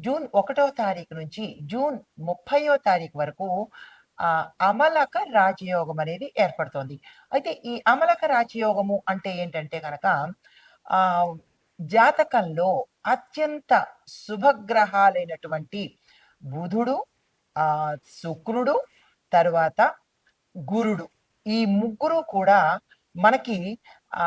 June ఒకటో తారీఖు నుంచి జూన్ ముప్పయో తారీఖు వరకు అమలక రాజయోగం అనేది ఏర్పడుతోంది. అయితే ఈ అమలక రాజయోగము అంటే ఏంటంటే కనుక ఆ జాతకంలో అత్యంత శుభగ్రహాలైనటువంటి బుధుడు ఆ శుక్రుడు తరువాత గురుడు. ఈ ముగ్గురు కూడా మనకి ఆ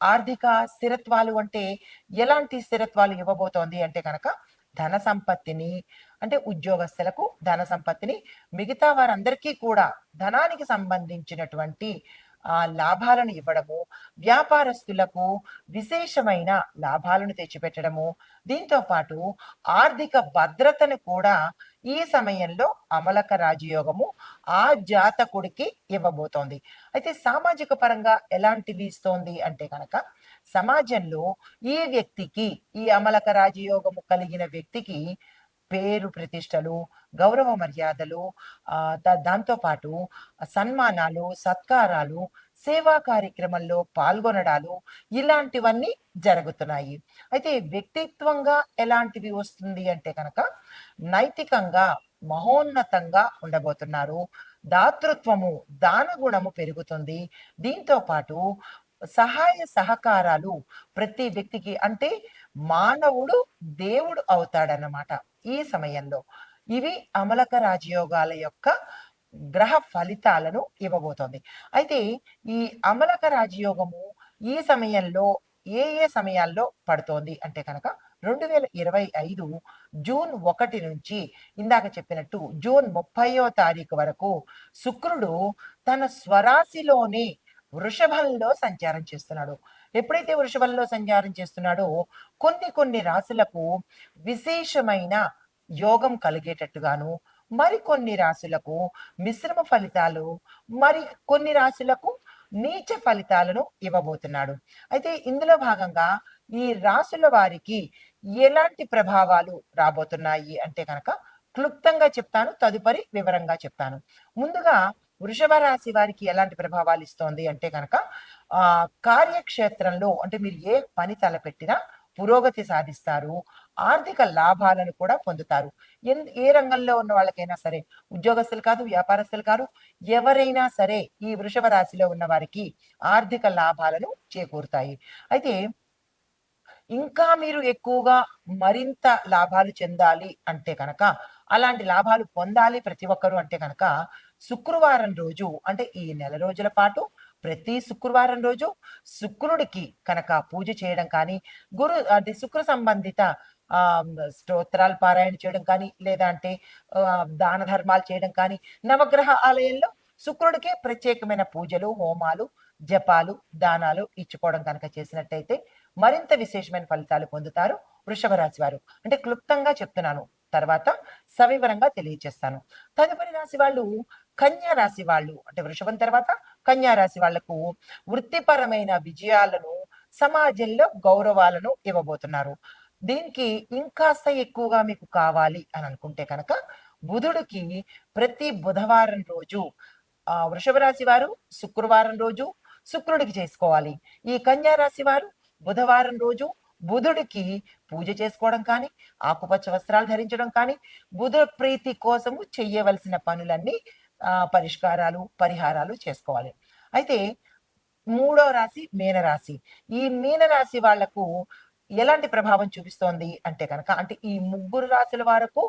ఆర్థిక స్థిరత్వాలు అంటే ఎలాంటి స్థిరత్వాలు ఇవ్వబోతోంది అంటే కనుక ధన సంపత్తిని అంటే ఉద్యోగస్తులకు ధన సంపత్తిని మిగతా వారందరికీ కూడా ధనానికి సంబంధించినటువంటి ఆ లాభాలను ఇవ్వడము వ్యాపారస్తులకు విశేషమైన లాభాలను తెచ్చిపెట్టడము. దీంతో పాటు ఆర్థిక భద్రతను కూడా ఈ సమయంలో అమలక రాజయోగము ఆ జాతకుడికి ఇవ్వబోతోంది. అయితే సామాజిక పరంగా ఎలాంటివి ఇస్తోంది అంటే కనుక సమాజంలో ఈ వ్యక్తికి ఈ అమలక రాజయోగము కలిగిన వ్యక్తికి పేరు ప్రతిష్టలు గౌరవ మర్యాదలు దాంతోపాటు దాంతో పాటు సన్మానాలు సత్కారాలు సేవా కార్యక్రమంలో పాల్గొనడాలు ఇలాంటివన్నీ జరుగుతున్నాయి. అయితే వ్యక్తిత్వంగా ఎలాంటివి వస్తుంది అంటే కనుక నైతికంగా మహోన్నతంగా ఉండబోతున్నారు. దాతృత్వము దాన గుణము పెరుగుతుంది. దీంతో పాటు సహాయ సహకారాలు ప్రతి వ్యక్తికి. అంటే మానవుడు దేవుడు అవుతాడన్నమాట ఈ సమయంలో. ఇవి అమలక రాజయోగాల యొక్క గ్రహ ఫలితాలను ఇవ్వబోతోంది. అయితే ఈ అమలక రాజయోగము ఈ సమయంలో ఏ ఏ సమయాల్లో పడుతోంది అంటే కనుక రెండు వేల ఇరవై ఐదు జూన్ ఒకటి నుంచి ఇందాక చెప్పినట్టు జూన్ ముప్పయో తారీఖు వరకు శుక్రుడు తన స్వరాశిలోనే వృషభంలో సంచారం చేస్తున్నాడు. ఎప్పుడైతే వృషభంలో సంచారం చేస్తున్నాడో కొన్ని కొన్ని రాశులకు విశేషమైన యోగం కలిగేటట్టుగాను మరికొన్ని రాశులకు మిశ్రమ ఫలితాలు మరి కొన్ని రాశులకు నీచ ఫలితాలను ఇవ్వబోతున్నాడు. అయితే ఇందులో భాగంగా ఈ రాశుల వారికి ఎలాంటి ప్రభావాలు రాబోతున్నాయి అంటే కనుక క్లుప్తంగా చెప్తాను తదుపరి వివరంగా చెప్తాను. ముందుగా వృషభ రాశి వారికి ఎలాంటి ప్రభావాలు ఇస్తోంది అంటే కనుక ఆ కార్యక్షేత్రంలో అంటే మీరు ఏ పని తలపెట్టినా పురోగతి సాధిస్తారు ఆర్థిక లాభాలను కూడా పొందుతారు. ఎన్- ఏ రంగంలో ఉన్న వాళ్ళకైనా సరే ఉద్యోగస్తులు కాదు వ్యాపారస్తులు కాదు ఎవరైనా సరే ఈ వృషభ రాశిలో ఉన్న వారికి ఆర్థిక లాభాలను చేకూరుతాయి. అయితే ఇంకా మీరు ఎక్కువగా మరింత లాభాలు చెందాలి అంటే కనుక అలాంటి లాభాలు పొందాలి ప్రతి ఒక్కరు అంటే కనుక శుక్రవారం రోజు అంటే ఈ నెల రోజుల పాటు ప్రతి శుక్రవారం రోజు శుక్రుడికి కనుక పూజ చేయడం కానీ గురు అంటే శుక్ర సంబంధిత ఆ స్తోత్రాలు పారాయణ చేయడం కానీ లేదా అంటే దాన ధర్మాలు చేయడం కానీ నవగ్రహ ఆలయంలో శుక్రుడికి ప్రత్యేకమైన పూజలు హోమాలు జపాలు దానాలు ఇచ్చుకోవడం కనుక చేసినట్టయితే మరింత విశేషమైన ఫలితాలు పొందుతారు వృషభ రాశి వారు. అంటే క్లుప్తంగా చెప్తున్నాను. తర్వాత సవివరంగా తెలియజేస్తాను తదుపరి రాశి వాళ్ళు కన్యా రాశి వాళ్ళు అంటే వృషభం తర్వాత కన్యా రాశి వాళ్ళకు వృత్తిపరమైన విజయాలను సమాజంలో గౌరవాలను ఇవ్వబోతున్నారు. దీనికి ఇంకాస్త ఎక్కువగా మీకు కావాలి అని అనుకుంటే కనుక బుధుడికి ప్రతి బుధవారం రోజు ఆ వృషభ రాశి వారు శుక్రవారం రోజు శుక్రుడికి చేసుకోవాలి. ఈ కన్యా రాశి వారు బుధవారం రోజు బుధుడికి పూజ చేసుకోవడం కానీ ఆకుపచ్చ వస్త్రాలు ధరించడం కానీ బుధ ప్రీతి కోసము చెయ్యవలసిన పనులన్నీ పరిష్కారాలు పరిహారాలు చేసుకోవాలి. అయితే మూడో రాశి మీనరాశి. ఈ మీనరాశి వాళ్ళకు ఎలాంటి ప్రభావం చూపిస్తోంది అంటే కనుక అంటే ఈ ముగ్గురు రాశుల వరకు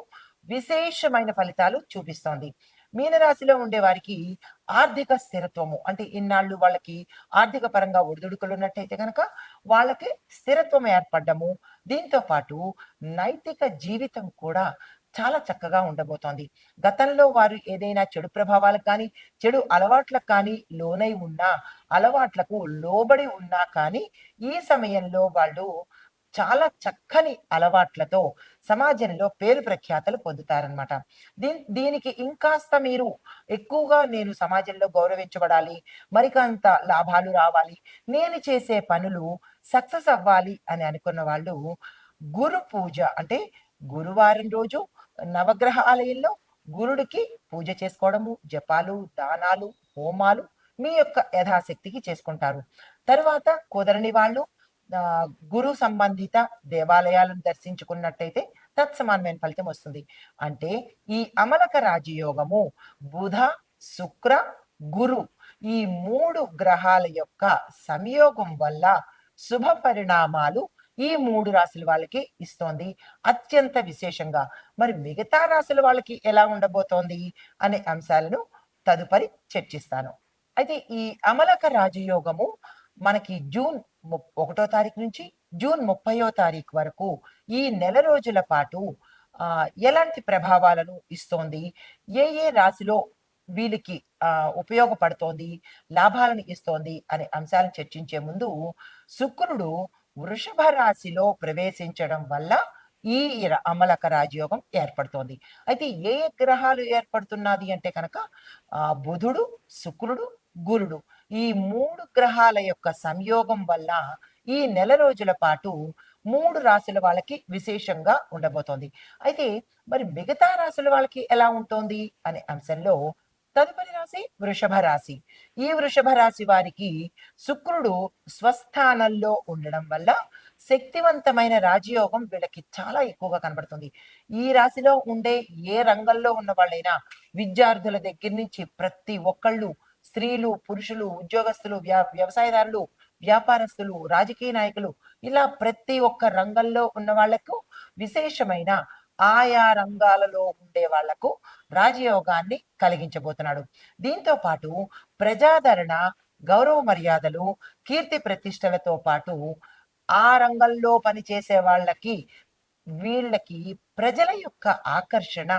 విశేషమైన ఫలితాలు చూపిస్తోంది. మీనరాశిలో ఉండే వారికి ఆర్థిక స్థిరత్వము అంటే ఇన్నాళ్ళు వాళ్ళకి ఆర్థిక పరంగా ఒడిదుడుకులు ఉన్నట్టయితే కనుక వాళ్ళకి స్థిరత్వం ఏర్పడము దీంతో పాటు నైతిక జీవితం కూడా చాలా చక్కగా ఉండబోతోంది. గతంలో వారు ఏదైనా చెడు ప్రభావాలకు కానీ చెడు అలవాట్లకు కానీ లోనై ఉన్నా అలవాట్లకు లోబడి ఉన్నా కానీ ఈ సమయంలో వాళ్ళు చాలా చక్కని అలవాట్లతో సమాజంలో పేరు ప్రఖ్యాతలు పొందుతారనమాట దీని దీనికి ఇంకాస్త మీరు ఎక్కువగా నేను సమాజంలో గౌరవించబడాలి మరికంత లాభాలు రావాలి నేను చేసే పనులు సక్సెస్ అవ్వాలి అని అనుకున్న వాళ్ళు గురు పూజ అంటే గురువారం రోజు నవగ్రహ ఆలయంలో గురుడికి పూజ చేసుకోవడము జపాలు దానాలు హోమాలు మీ యొక్క యథాశక్తికి చేసుకుంటారు. తర్వాత కుదరని వాళ్ళు గురు సంబంధిత దేవాలయాలను దర్శించుకున్నట్టయితే తత్సమానమైన ఫలితం వస్తుంది. అంటే ఈ అమలక రాజయోగము బుధ శుక్ర గురు ఈ మూడు గ్రహాల యొక్క సంయోగం వల్ల శుభ పరిణామాలు ఈ మూడు రాశుల వాళ్ళకి ఇస్తోంది. అత్యంత విశేషంగా మరి మిగతా రాశుల వాళ్ళకి ఎలా ఉండబోతోంది అనే అంశాలను తదుపరి చర్చిస్తాను. అయితే ఈ అమలక రాజయోగము మనకి జూన్ ము- ఒకటో తారీఖు నుంచి జూన్ ముప్పయో తారీఖు వరకు ఈ నెల రోజుల పాటు ఎలాంటి ప్రభావాలను ఇస్తోంది? ఏ ఏ రాశిలో వీళ్ళకి ఆ, ఉపయోగపడుతోంది? లాభాలను ఇస్తోంది? అనే అంశాలను చర్చించే ముందు శుక్రుడు వృషభ రాశిలో ప్రవేశించడం వల్ల ఈ ర- అమలక రాజయోగం ఏర్పడుతోంది. అయితే ఏ ఏ గ్రహాలు ఏర్పడుతున్నది అంటే కనుక ఆ బుధుడు శుక్రుడు గురుడు. ఈ మూడు గ్రహాల యొక్క సంయోగం వల్ల ఈ నెల రోజుల పాటు మూడు రాశుల వాళ్ళకి విశేషంగా ఉండబోతోంది. అయితే మరి మిగతా రాశుల వాళ్ళకి ఎలా ఉంటుంది అనే అంశంలో తదుపరి రాశి వృషభ రాశి. ఈ వృషభ రాశి వారికి శుక్రుడు స్వస్థానంలో ఉండడం వల్ల శక్తివంతమైన రాజయోగం వీళ్ళకి చాలా ఎక్కువగా కనబడుతుంది. ఈ రాశిలో ఉండే ఏ రంగంలో ఉన్న వాళ్ళైనా విద్యార్థుల దగ్గర నుంచి ప్రతి ఒక్కళ్ళు స్త్రీలు పురుషులు ఉద్యోగస్తులు వ్యా వ్యవసాయదారులు వ్యాపారస్తులు రాజకీయ నాయకులు ఇలా ప్రతి ఒక్క రంగంలో ఉన్న వాళ్ళకు విశేషమైన ఆయా రంగాలలో ఉండే వాళ్ళకు రాజయోగాన్ని కలిగించబోతున్నాడు. దీంతో పాటు ప్రజాదరణ గౌరవ మర్యాదలు కీర్తి ప్రతిష్టలతో పాటు ఆ రంగంలో పనిచేసే వాళ్ళకి వీళ్ళకి ప్రజల యొక్క ఆకర్షణ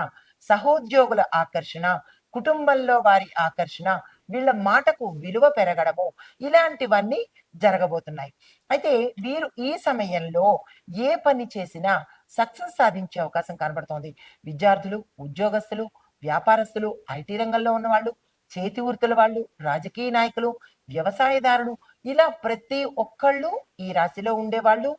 సహోద్యోగుల ఆకర్షణ కుటుంబంలో వారి ఆకర్షణ వీళ్ళ మాటకు విలువ పెరగడము ఇలాంటివన్నీ జరగబోతున్నాయి. అయితే వీరు ఈ సమయంలో ఏ పని చేసినా సక్సెస్ సాధించే అవకాశం కనబడుతోంది. విద్యార్థులు ఉద్యోగస్తులు వ్యాపారస్తులు ఐటీ రంగంలో ఉన్న వాళ్ళు చేతి వృత్తుల వాళ్ళు రాజకీయ నాయకులు వ్యవసాయదారులు ఇలా ప్రతి ఒక్కళ్ళు ఈ రాశిలో ఉండే వాళ్ళు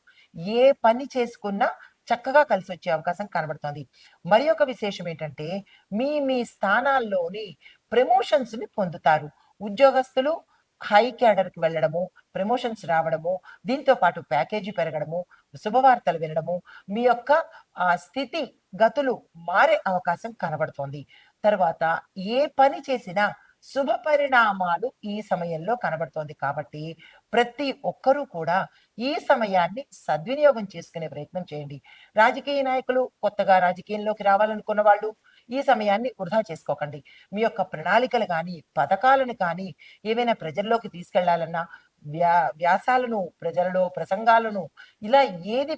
ఏ పని చేసుకున్నా చక్కగా కలిసి వచ్చే అవకాశం కనబడుతోంది. మరి ఒక విశేషం ఏంటంటే మీ మీ స్థానాల్లోని ప్రమోషన్స్ని పొందుతారు. ఉద్యోగస్తులు హై క్యాడర్కి వెళ్ళడము ప్రమోషన్స్ రావడము దీంతో పాటు ప్యాకేజీ పెరగడము శుభవార్తలు వినడము మీ యొక్క ఆ స్థితి గతులు మారే అవకాశం కనబడుతోంది. తర్వాత ఏ పని చేసినా శుభ పరిణామాలు ఈ సమయంలో కనబడుతోంది కాబట్టి ప్రతి ఒక్కరూ కూడా ఈ సమయాన్ని సద్వినియోగం చేసుకునే ప్రయత్నం చేయండి. రాజకీయ నాయకులు కొత్తగా రాజకీయంలోకి రావాలనుకున్న వాళ్ళు ఈ సమయాన్ని వృధా చేసుకోకండి. మీ యొక్క ప్రణాళికలు కానీ పథకాలను కానీ ఏవైనా ప్రజల్లోకి తీసుకెళ్ళాలన్నా వ్యా వ్యాసాలను ప్రజలలో ప్రసంగాలను ఇలా ఏది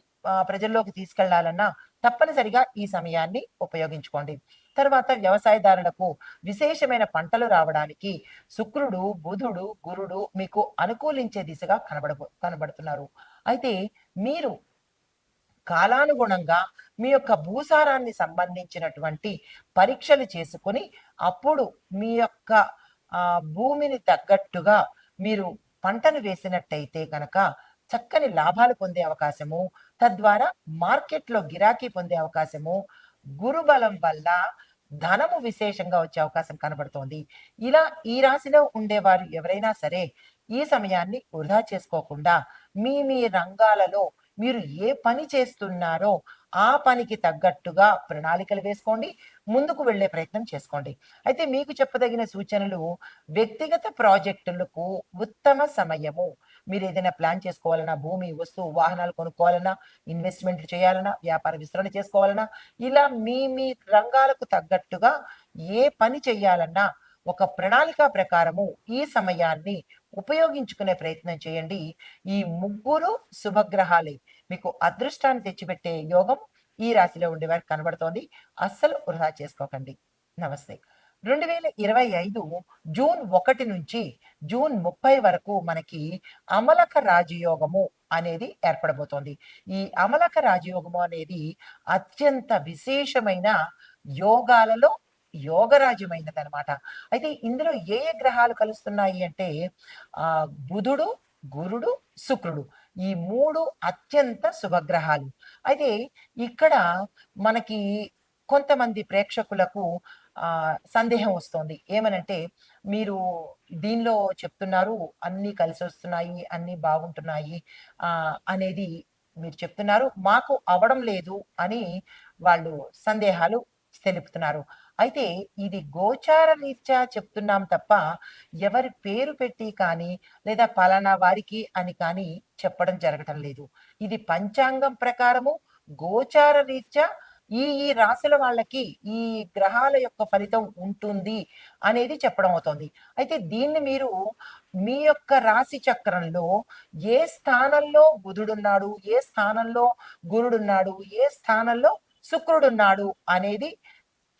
ప్రజల్లోకి తీసుకెళ్ళాలన్నా తప్పనిసరిగా ఈ సమయాన్ని ఉపయోగించుకోండి. తర్వాత వ్యవసాయదారులకు విశేషమైన పంటలు రావడానికి శుక్రుడు బుధుడు గురుడు మీకు అనుకూలించే దిశగా కనబడ కనబడుతున్నారు. అయితే మీరు కాలానుగుణంగా మీ యొక్క భూసారాన్ని సంబంధించినటువంటి పరీక్షలు చేసుకొని అప్పుడు మీ యొక్క భూమిని తగ్గట్టుగా మీరు పంటను వేసినట్టయితే కనుక చక్కని లాభాలు పొందే అవకాశము తద్వారా మార్కెట్లో గిరాకీ పొందే అవకాశము గురుబలం వల్ల ధనము విశేషంగా వచ్చే అవకాశం కనబడుతోంది. ఇలా ఈ రాశిలో ఉండేవారు ఎవరైనా సరే ఈ సమయాన్ని వృధా చేసుకోకుండా మీ మీ రంగాలలో మీరు ఏ పని చేస్తున్నారో ఆ పనికి తగ్గట్టుగా ప్రణాళికలు వేసుకోండి ముందుకు వెళ్ళే ప్రయత్నం చేసుకోండి. అయితే మీకు చెప్పదగిన సూచనలు వ్యక్తిగత ప్రాజెక్టులకు ఉత్తమ సమయము. మీరు ఏదైనా ప్లాన్ చేసుకోవాలన్నా భూమి వస్తువు వాహనాలు కొనుక్కోవాలన్నా ఇన్వెస్ట్మెంట్ చేయాలన్నా వ్యాపార విస్తరణ చేసుకోవాలన్నా ఇలా మీ మీ రంగాలకు తగ్గట్టుగా ఏ పని చేయాలన్నా ఒక ప్రణాళిక ప్రకారము ఈ సమయాన్ని ఉపయోగించుకునే ప్రయత్నం చేయండి. ఈ ముగ్గురు శుభగ్రహాలే. మీకు అదృష్టాన్ని తెచ్చిపెట్టే యోగం ఈ రాశిలో ఉండేవారికి కనబడుతోంది. అస్సలు వృధా చేసుకోకండి. నమస్తే. రెండు వేల ఇరవై ఐదు జూన్ ఒకటి నుంచి జూన్ ముప్పై వరకు మనకి అమలక రాజయోగము అనేది ఏర్పడబోతోంది. ఈ అమలక రాజయోగము అనేది అత్యంత విశేషమైన యోగాలలో యోగరాజ్యమైనది అనమాట అయితే ఇందులో ఏ ఏ గ్రహాలు కలుస్తున్నాయి అంటే ఆ బుధుడు గురుడు శుక్రుడు. ఈ మూడు అత్యంత శుభగ్రహాలు. అయితే ఇక్కడ మనకి కొంతమంది ప్రేక్షకులకు ఆ సందేహం వస్తుంది. ఏమనంటే మీరు దీనిలో చెప్తున్నారు అన్ని కలిసి వస్తున్నాయి అన్ని బాగుంటున్నాయి ఆ అనేది మీరు చెప్తున్నారు. మాకు అవడం లేదు అని వాళ్ళు సందేహాలు తెలుపుతున్నారు. అయితే ఇది గోచార రీత్యా చెప్తున్నాం తప్ప ఎవరి పేరు పెట్టి కానీ లేదా పలానా వారికి అని కానీ చెప్పడం జరగటం లేదు. ఇది పంచాంగం ప్రకారము గోచార రీత్యా ఈ ఈ రాశుల వాళ్ళకి ఈ గ్రహాల యొక్క ఫలితం ఉంటుంది అనేది చెప్పడం అవుతుంది. అయితే దీన్ని మీరు మీ యొక్క రాశి చక్రంలో ఏ స్థానంలో బుధుడున్నాడు ఏ స్థానంలో గురుడున్నాడు ఏ స్థానంలో శుక్రుడున్నాడు అనేది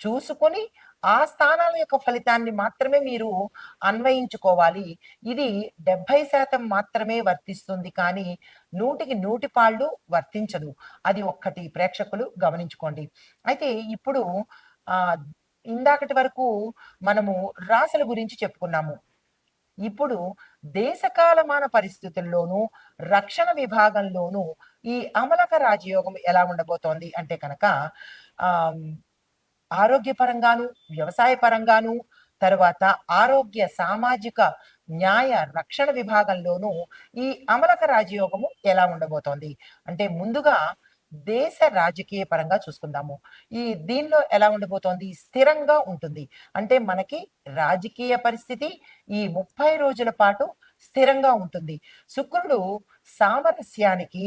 చూసుకొని ఆ స్థానాల యొక్క ఫలితాన్ని మాత్రమే మీరు అన్వయించుకోవాలి. ఇది డెబ్బై శాతం మాత్రమే వర్తిస్తుంది కానీ నూటికి నూటి పాళ్ళు వర్తించదు. అది ఒక్కటి ప్రేక్షకులు గమనించుకోండి. అయితే ఇప్పుడు ఆ ఇందాకటి వరకు మనము రాశుల గురించి చెప్పుకున్నాము. ఇప్పుడు దేశకాలమాన పరిస్థితుల్లోనూ రక్షణ విభాగంలోనూ ఈ అమలక రాజయోగం ఎలా ఉండబోతోంది అంటే కనుక ఆ ఆరోగ్యపరంగాను వ్యవసాయ పరంగాను తర్వాత ఆరోగ్య సామాజిక న్యాయ రక్షణ విభాగంలోనూ ఈ అమలక రాజయోగము ఎలా ఉండబోతోంది? అంటే ముందుగా దేశ రాజకీయ పరంగా చూసుకుందాము. ఈ దీనిలో ఎలా ఉండబోతోంది? స్థిరంగా ఉంటుంది. అంటే మనకి రాజకీయ పరిస్థితి ఈ ముప్పై రోజుల పాటు స్థిరంగా ఉంటుంది. శుక్రుడు సామరస్యానికి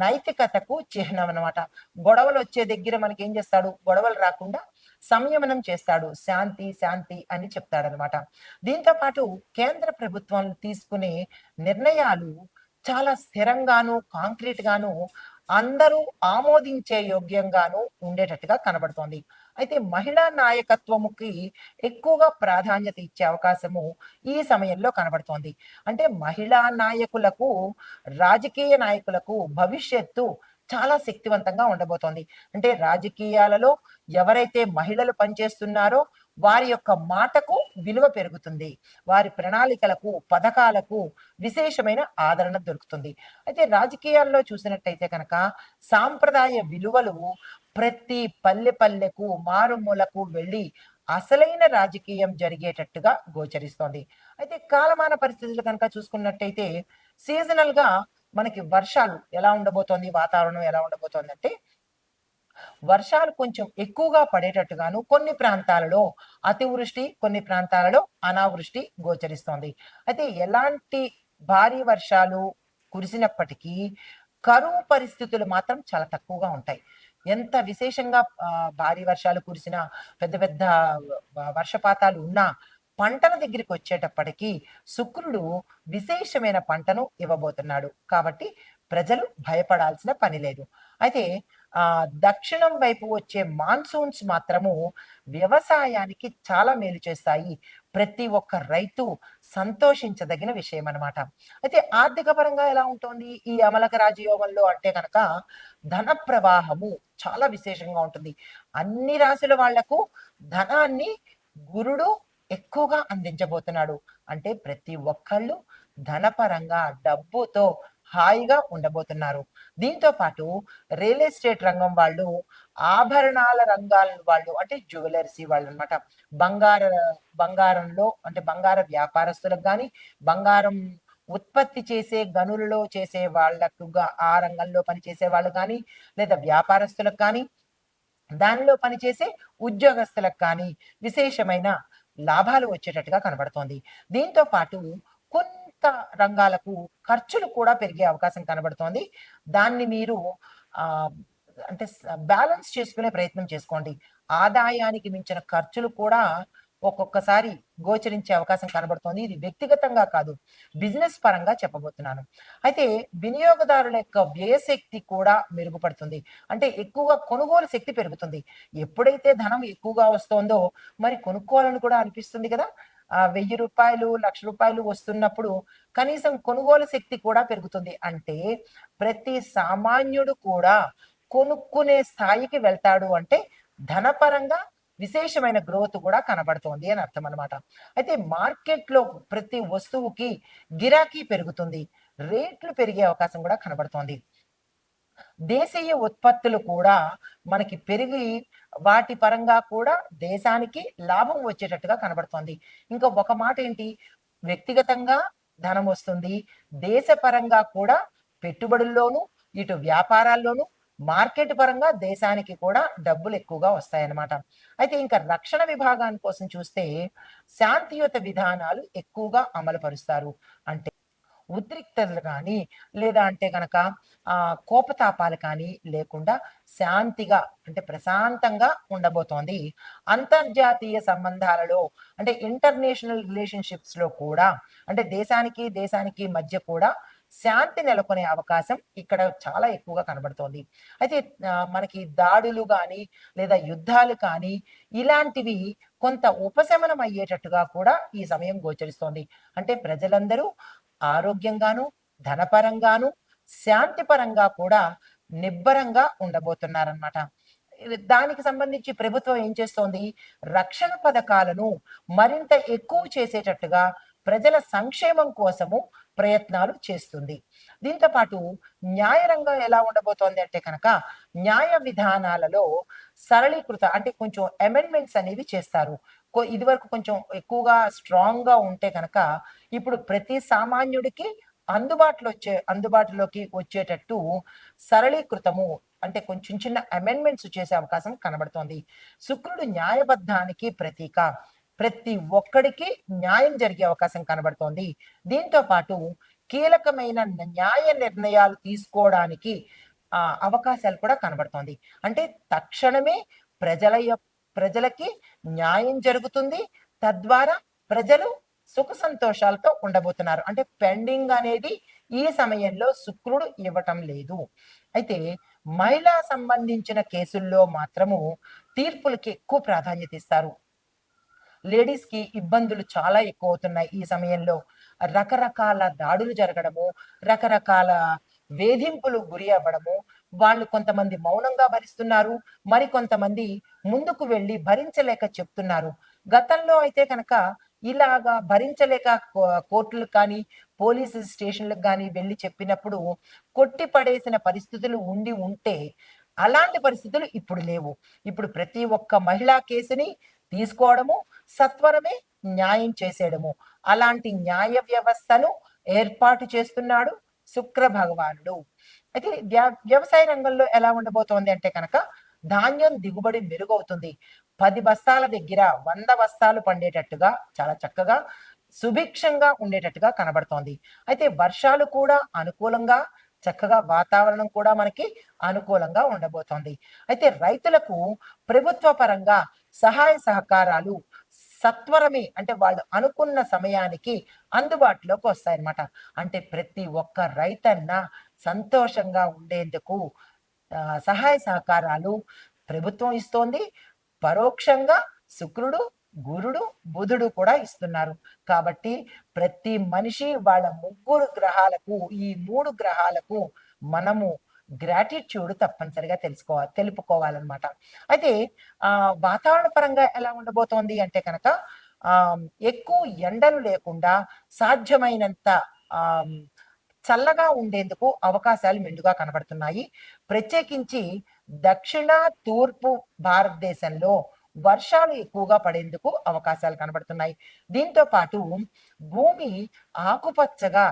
నైతికతకు చిహ్నం అన్నమాట గొడవలు వచ్చే దగ్గర మనకి ఏం చేస్తాడు? గొడవలు రాకుండా సంయమనం చేస్తాడు. శాంతి శాంతి అని చెప్తాడనమాట. దీంతో పాటు కేంద్ర ప్రభుత్వం తీసుకునే నిర్ణయాలు చాలా స్థిరంగాను కాంక్రీట్ గాను అందరూ ఆమోదించే యోగ్యంగాను ఉండేటట్టుగా కనబడుతోంది. అయితే మహిళా నాయకత్వముకి ఎక్కువగా ప్రాధాన్యత ఇచ్చే అవకాశము ఈ సమయంలో కనబడుతోంది. అంటే మహిళా నాయకులకు రాజకీయ నాయకులకు భవిష్యత్తు చాలా శక్తివంతంగా ఉండబోతోంది. అంటే రాజకీయాలలో ఎవరైతే మహిళలు పనిచేస్తున్నారో వారి యొక్క మాటకు విలువ పెరుగుతుంది. వారి ప్రణాళికలకు పథకాలకు విశేషమైన ఆదరణ దొరుకుతుంది. అయితే రాజకీయాల్లో చూసినట్టయితే కనుక సాంప్రదాయ విలువలు ప్రతి పల్లె పల్లెకు మారుమూలకు వెళ్ళి అసలైన రాజకీయం జరిగేటట్టుగా గోచరిస్తోంది. అయితే కాలమాన పరిస్థితులు కనుక చూసుకున్నట్టయితే సీజనల్గా మనకి వర్షాలు ఎలా ఉండబోతోంది? వాతావరణం ఎలా ఉండబోతోంది అంటే వర్షాలు కొంచెం ఎక్కువగా పడేటట్టుగాను కొన్ని ప్రాంతాలలో అతివృష్టి కొన్ని ప్రాంతాలలో అనావృష్టి గోచరిస్తోంది. అయితే ఎలాంటి భారీ వర్షాలు కురిసినప్పటికీ కరువు పరిస్థితులు మాత్రం చాలా తక్కువగా ఉంటాయి. ఎంత విశేషంగా భారీ వర్షాలు కురిసినా పెద్ద పెద్ద వర్షపాతాలు ఉన్నా పంటల దగ్గరికి వచ్చేటప్పటికీ శుక్రుడు విశేషమైన పంటను ఇవ్వబోతున్నాడు. కాబట్టి ప్రజలు భయపడాల్సిన పని లేదు. అయితే ఆ దక్షిణం వైపు వచ్చే మాన్సూన్స్ మాత్రము వ్యవసాయానికి చాలా మేలు చేస్తాయి. ప్రతి ఒక్క రైతు సంతోషించదగిన విషయం అనమాట అయితే ఆర్థిక పరంగా ఎలా ఉంటుంది? ఈ అమలక రాజయోగంలో అంటే కనుక ధన ప్రవాహము చాలా విశేషంగా ఉంటుంది. అన్ని రాశుల వాళ్ళకు ధనాన్ని గురుడు ఎక్కువగా అందించబోతున్నాడు. అంటే ప్రతి ఒక్కళ్ళు ధనపరంగా డబ్బుతో హాయిగా ఉండబోతున్నారు. దీంతో పాటు రియల్ ఎస్టేట్ రంగం వాళ్ళు ఆభరణాల రంగాల వాళ్ళు అంటే జ్యువెలర్సీ వాళ్ళు అనమాట బంగార బంగారంలో అంటే బంగార వ్యాపారస్తులకు కానీ బంగారం ఉత్పత్తి చేసే గనులలో చేసే వాళ్ళకు ఆ రంగంలో పనిచేసే వాళ్ళు కానీ లేదా వ్యాపారస్తులకు కానీ దానిలో పనిచేసే ఉద్యోగస్తులకు కానీ విశేషమైన లాభాలు వచ్చేటట్టుగా కనబడుతోంది. దీంతో పాటు కొంత రంగాలకు ఖర్చులు కూడా పెరిగే అవకాశం కనబడుతోంది. దాన్ని మీరు అంటే బ్యాలెన్స్ చేసుకునే ప్రయత్నం చేసుకోండి. ఆదాయానికి మించిన ఖర్చులు కూడా ఒక్కొక్కసారి గోచరించే అవకాశం కనబడుతోంది. ఇది వ్యక్తిగతంగా కాదు బిజినెస్ పరంగా చెప్పబోతున్నాను. అయితే వినియోగదారుల యొక్క వ్యయశక్తి కూడా మెరుగుపడుతుంది. అంటే ఎక్కువగా కొనుగోలు శక్తి పెరుగుతుంది. ఎప్పుడైతే ధనం ఎక్కువగా వస్తోందో మరి కొనుక్కోవాలని కూడా అనిపిస్తుంది కదా. ఆ వెయ్యి రూపాయలు లక్ష రూపాయలు వస్తున్నప్పుడు కనీసం కొనుగోలు శక్తి కూడా పెరుగుతుంది. అంటే ప్రతి సామాన్యుడు కూడా కొనుక్కునే స్థాయికి వెళ్తాడు. అంటే ధనపరంగా విశేషమైన గ్రోత్ కూడా కనబడుతోంది అని అర్థం అనమాట అయితే మార్కెట్లో ప్రతి వస్తువుకి గిరాకీ పెరుగుతుంది రేట్లు పెరిగే అవకాశం కూడా కనబడుతోంది. దేశీయ ఉత్పత్తులు కూడా మనకి పెరిగి వాటి పరంగా కూడా దేశానికి లాభం వచ్చేటట్టుగా కనబడుతోంది. ఇంకా ఒక మాట ఏంటి? వ్యక్తిగతంగా ధనం వస్తుంది దేశపరంగా కూడా పెట్టుబడుల్లోనూ ఇటు వ్యాపారాల్లోనూ మార్కెట్ పరంగా దేశానికి కూడా డబ్బులు ఎక్కువగా వస్తాయన్నమాట. అయితే ఇంకా రక్షణ విభాగాన్ని కోసం చూస్తే శాంతియుత విధానాలు ఎక్కువగా అమలు పరుస్తారు. అంటే ఉద్రిక్తతలు కానీ లేదా అంటే కనుక ఆ కోపతాపాలు కానీ లేకుండా శాంతిగా అంటే ప్రశాంతంగా ఉండబోతోంది. అంతర్జాతీయ సంబంధాలలో అంటే ఇంటర్నేషనల్ రిలేషన్షిప్స్లో కూడా అంటే దేశానికి దేశానికి మధ్య కూడా శాంతి నెలకొనే అవకాశం ఇక్కడ చాలా ఎక్కువగా కనబడుతోంది. అయితే మనకి దాడులు కానీ లేదా యుద్ధాలు కానీ ఇలాంటివి కొంత ఉపశమనం అయ్యేటట్టుగా కూడా ఈ సమయం గోచరిస్తోంది. అంటే ప్రజలందరూ ఆరోగ్యంగాను ధనపరంగాను శాంతిపరంగా కూడా నిబ్బరంగా ఉండబోతున్నారన్నమాట. దానికి సంబంధించి ప్రభుత్వం ఏం చేస్తోంది? రక్షణ పథకాలను మరింత ఎక్కువ చేసేటట్టుగా ప్రజల సంక్షేమం కోసము ప్రయత్నాలు చేస్తుంది. దీంతో పాటు న్యాయ రంగం ఎలా ఉండబోతోంది అంటే కనుక న్యాయ విధానాలలో సరళీకృత అంటే కొంచెం అమెండ్మెంట్స్ అనేవి చేస్తారు. ఇదివరకు కొంచెం ఎక్కువగా స్ట్రాంగ్గా ఉంటే కనుక ఇప్పుడు ప్రతి సామాన్యుడికి అందుబాటులో వచ్చే అందుబాటులోకి వచ్చేటట్టు సరళీకృతము అంటే కొంచెం చిన్న అమెండ్మెంట్స్ చేసే అవకాశం కనబడుతోంది. శుక్రుడు న్యాయబద్ధానికి ప్రతీక. ప్రతి ఒక్కడికి న్యాయం జరిగే అవకాశం కనబడుతోంది. దీంతో పాటు కీలకమైన న్యాయ నిర్ణయాలు తీసుకోవడానికి ఆ అవకాశాలు కూడా కనబడుతోంది. అంటే తక్షణమే ప్రజల ప్రజలకి న్యాయం జరుగుతుంది. తద్వారా ప్రజలు సుఖ సంతోషాలతో ఉండబోతున్నారు. అంటే పెండింగ్ అనేది ఈ సమయంలో శుక్రుడు ఇవ్వటం లేదు. అయితే మహిళా సంబంధించిన కేసుల్లో మాత్రము తీర్పులకి ఎక్కువ ప్రాధాన్యత ఇస్తారు. లేడీస్కి ఇబ్బందులు చాలా ఎక్కువ అవుతున్నాయి ఈ సమయంలో. రకరకాల దాడులు జరగడము రకరకాల వేధింపులు గురి అవ్వడము వాళ్ళు కొంతమంది మౌనంగా భరిస్తున్నారు మరి కొంతమంది ముందుకు వెళ్ళి భరించలేక చెప్తున్నారు. గతంలో అయితే కనుక ఇలాగా భరించలేక కోర్టులకు కానీ పోలీసు స్టేషన్లకు కానీ వెళ్ళి చెప్పినప్పుడు కొట్టి పడేసిన పరిస్థితులు ఉండి ఉంటే అలాంటి పరిస్థితులు ఇప్పుడు లేవు. ఇప్పుడు ప్రతి ఒక్క మహిళా కేసుని తీసుకోవడము సత్వరమే న్యాయం చేసేయడము. అలాంటి న్యాయ వ్యవస్థను ఏర్పాటు చేస్తున్నాడు శుక్ర భగవానుడు అయితే వ్య- వ్యవసాయ రంగంలో ఎలా ఉండబోతోంది అంటే కనుక ధాన్యం దిగుబడి మెరుగవుతుంది. పది బస్తాల దగ్గర వంద బస్తాలు పండేటట్టుగా చాలా చక్కగా సుభిక్షంగా ఉండేటట్టుగా కనబడుతోంది. అయితే వర్షాలు కూడా అనుకూలంగా చక్కగా వాతావరణం కూడా మనకి అనుకూలంగా ఉండబోతోంది. అయితే రైతులకు ప్రభుత్వ పరంగా సహాయ సహకారాలు సత్వరమే అంటే వాళ్ళు అనుకున్న సమయానికి అందుబాటులోకి వస్తాయన్నమాట. అంటే ప్రతి ఒక్క రైతన్న సంతోషంగా ఉండేందుకు సహాయ సహకారాలు ప్రభుత్వం ఇస్తోంది. పరోక్షంగా శుక్రుడు గురుడు బుధుడు కూడా ఇస్తున్నారు. కాబట్టి ప్రతి మనిషి వాళ్ళ ముగ్గురు గ్రహాలకు ఈ మూడు గ్రహాలకు మనము గ్రాటిట్యూడ్ తప్పనిసరిగా తెలుసుకోవాలి తెలుపుకోవాలన్నమాట. అయితే ఆ వాతావరణ పరంగా ఎలా ఉండబోతోంది అంటే కనుక ఆ ఎక్కువ ఎండలు లేకుండా సాధ్యమైనంత ఆ చల్లగా ఉండేందుకు అవకాశాలు మెండుగా కనబడుతున్నాయి. ప్రత్యేకించి దక్షిణ తూర్పు భారతదేశంలో వర్షాలు ఎక్కువగా పడేందుకు అవకాశాలు కనబడుతున్నాయి. దీంతో పాటు భూమి ఆకుపచ్చగా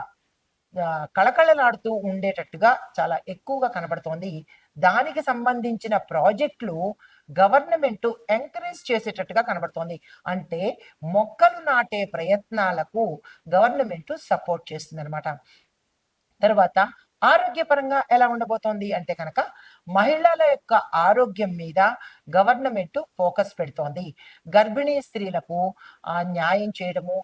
కళకళలాడుతూ ఉండేటట్టుగా చాలా ఎక్కువగా కనబడుతోంది. దానికి సంబంధించిన ప్రాజెక్టులు గవర్నమెంట్ ఎంకరేజ్ చేసేటట్టుగా కనబడుతోంది. అంటే మొక్కలు నాటే ప్రయత్నాలకు గవర్నమెంట్ సపోర్ట్ చేస్తుంది అనమాట తర్వాత ఆరోగ్యపరంగా ఎలా ఉండబోతోంది అంటే కనుక మహిళల యొక్క ఆరోగ్యం మీద గవర్నమెంట్ ఫోకస్ పెడుతోంది. గర్భిణీ స్త్రీలకు ఆ, న్యాయం చేయడము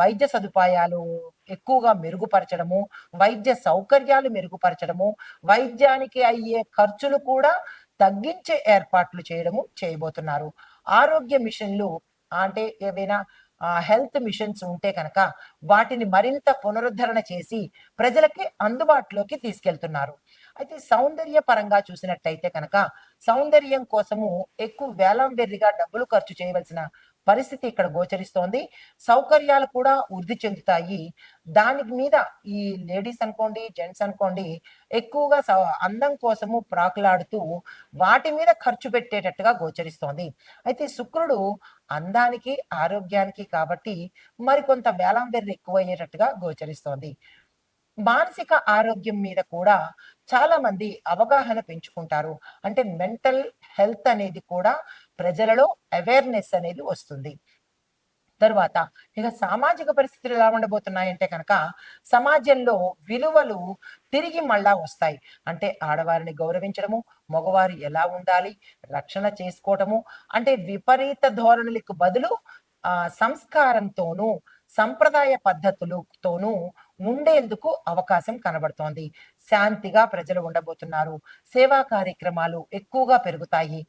వైద్య సదుపాయాలు ఎక్కువగా మెరుగుపరచడము వైద్య సౌకర్యాలు మెరుగుపరచడము వైద్యానికి అయ్యే ఖర్చులు కూడా తగ్గించే ఏర్పాట్లు చేయడము చేయబోతున్నారు. ఆరోగ్య మిషన్లు అంటే ఏవైనా హెల్త్ మిషన్స్ ఉంటే కనుక వాటిని మరింత పునరుద్ధరణ చేసి ప్రజలకి అందుబాటులోకి తీసుకెళ్తున్నారు. అయితే సౌందర్య పరంగా చూసినట్టయితే కనుక సౌందర్యం కోసము ఎక్కువ వేలం వెర్రిగా డబ్బులు ఖర్చు చేయవలసిన పరిస్థితి ఇక్కడ గోచరిస్తోంది. సౌకర్యాలు కూడా వృద్ధి చెందుతాయి. దాని మీద ఈ లేడీస్ అనుకోండి జెంట్స్ అనుకోండి ఎక్కువగా అందం కోసము ప్రాకులాడుతూ వాటి మీద ఖర్చు పెట్టేటట్టుగా గోచరిస్తోంది. అయితే శుక్రుడు అందానికి ఆరోగ్యానికి కాబట్టి మరికొంత వేలం వెర్రి ఎక్కువయ్యేటట్టుగా గోచరిస్తోంది. మానసిక ఆరోగ్యం మీద కూడా చాలా మంది అవగాహన పెంచుకుంటారు. అంటే మెంటల్ హెల్త్ అనేది కూడా ప్రజలలో అవేర్నెస్ అనేది వస్తుంది. తర్వాత ఇక సామాజిక పరిస్థితులు ఎలా ఉండబోతున్నాయంటే కనుక సమాజంలో విలువలు తిరిగి మళ్ళా వస్తాయి. అంటే ఆడవారిని గౌరవించడము మగవారు ఎలా ఉండాలి రక్షణ చేసుకోవటము అంటే విపరీత ధోరణులకు బదులు ఆ సంస్కారంతోనూ సంప్రదాయ పద్ధతులతోనూ ఉండేందుకు అవకాశం కనబడుతోంది. శాంతిగా ప్రజలు ఉండబోతున్నారు. సేవా కార్యక్రమాలు ఎక్కువగా పెరుగుతాయి.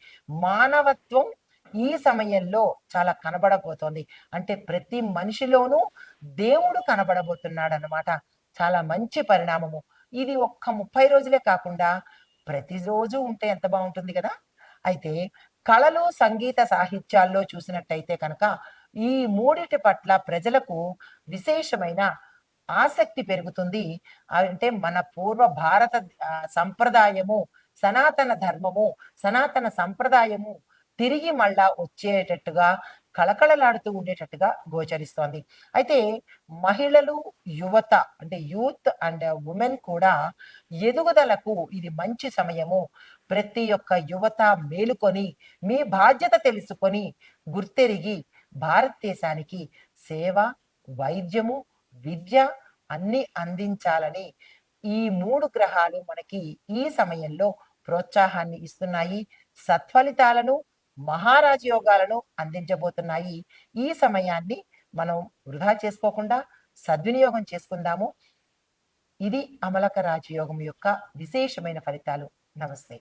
మానవత్వం ఈ సమయంలో చాలా కనబడబోతోంది. అంటే ప్రతి మనిషిలోనూ దేవుడు కనబడబోతున్నాడు అన్నమాట చాలా మంచి పరిణామము. ఇది ఒక్క ముప్పై రోజులే కాకుండా ప్రతిరోజు ఉంటే ఎంత బాగుంటుంది కదా! అయితే కళలు సంగీత సాహిత్యాల్లో చూసినట్టయితే కనుక ఈ మూడిటి పట్ల ప్రజలకు విశేషమైన ఆసక్తి పెరుగుతుంది. అంటే మన పూర్వ భారత సంప్రదాయము సనాతన ధర్మము సనాతన సంప్రదాయము తిరిగి మళ్ళా వచ్చేటట్టుగా కళకళలాడుతూ ఉండేటట్టుగా గోచరిస్తోంది. అయితే మహిళలు యువత అంటే యూత్ అండ్ ఉమెన్ కూడా ఎదుగుదలకు ఇది మంచి సమయము. ప్రతి ఒక్క యువత మేలుకొని మీ బాధ్యత తెలుసుకొని గుర్తెరిగి భారతదేశానికి సేవ వైద్యము విద్య అన్ని అందించాలని ఈ మూడు గ్రహాలు మనకి ఈ సమయంలో ప్రోత్సాహాన్ని ఇస్తున్నాయి. సత్ఫలితాలను మహారాజ యోగాలను అందించబోతున్నాయి. ఈ సమయాన్ని మనం వృధా చేసుకోకుండా సద్వినియోగం చేసుకుందాము. ఇది అమలక రాజయోగం యొక్క విశేషమైన ఫలితాలు. నమస్తే.